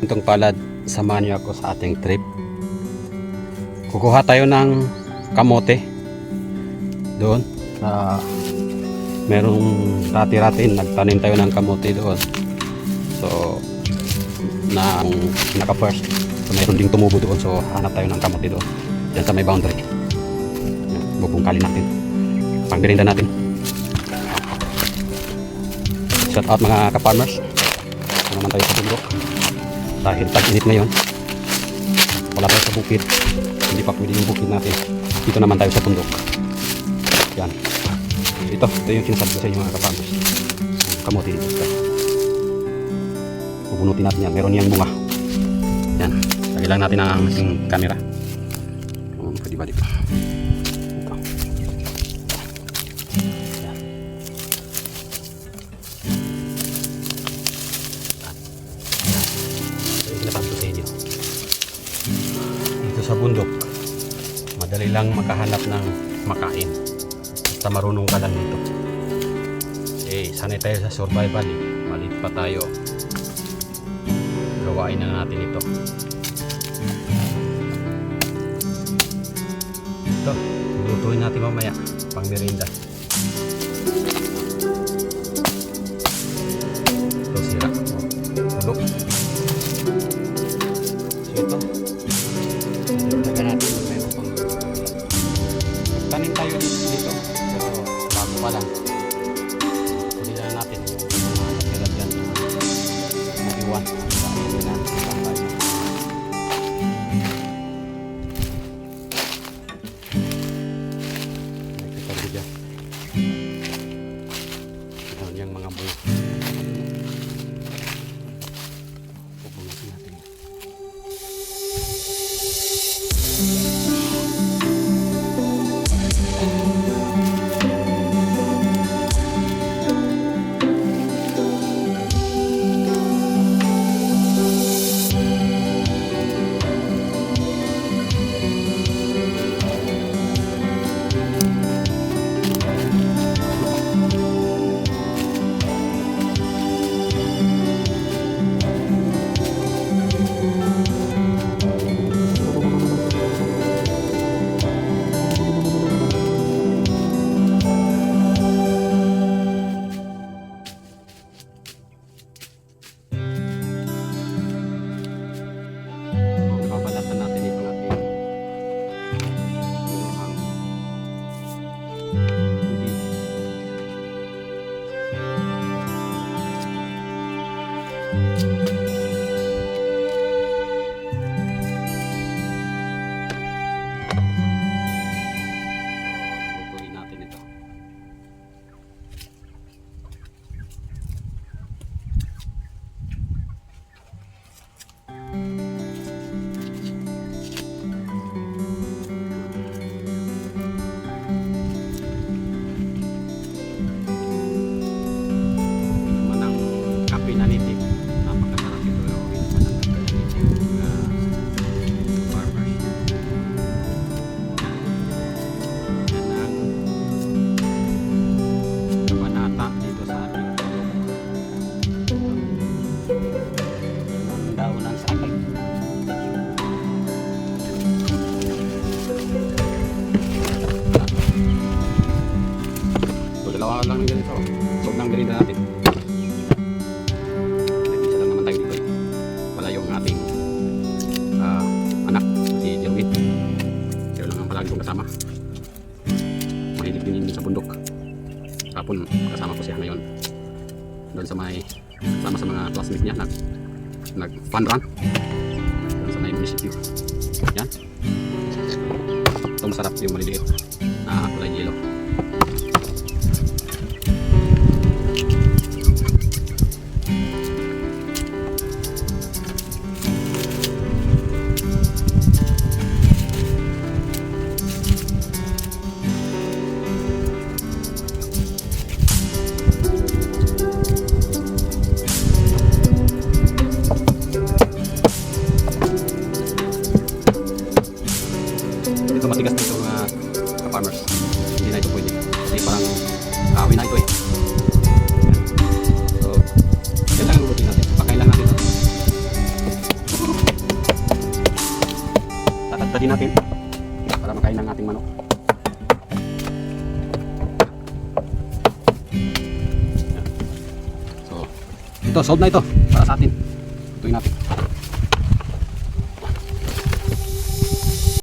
Itong palad, samahan niyo ako sa ating trip. Kukuha tayo ng kamote. Doon. Sa merong rati-rati, nagtanim tayo ng kamote doon. So, na naka first. So, mayroon ding tumubo doon. So, hanap tayo ng kamote doon. Diyan sa may boundary. Bubungkalin natin. Pangbirinda natin. Shout out mga ka-farmers. Ito naman tayo sa bundok. Dahil tag-init ngayon. Wala tayo sa bukid. Hindi pa pwede yung bukid natin. Dito naman tayo sa bundok. Yan. Ito, ito yung sinasabi sa inyo mga. Yung Kamote dito. Ito. Bubunutin natin yan. Meron niyang bunga. Yan. Lagi lang natin ang ating camera. Um, pwede ba dito? Sa bundok, madali lang makahanap ng makain. Basta marunong ka lang dito. Eh, sanay tayo sa survival eh. Malit pa tayo. Gawain na natin ito. Ito, lutuin natin mamaya. Pang merienda. Kapon, kasama ko siya ngayon. Doon sa may, kasama sa mga classmates niya, nag, nag fun run. Doon sa may municipio. Yan. Ito masarap yung maliliit na kulay yellow. Ito matigas nito mga uh, farmers. Hindi na ito pwede. Kasi parang kahoy na ito eh. So, yan lang ang natin. Pakailan natin ito. Tatagtadin natin para makain ng ating manok. So, ito, solve na ito para sa atin. Tutuin natin.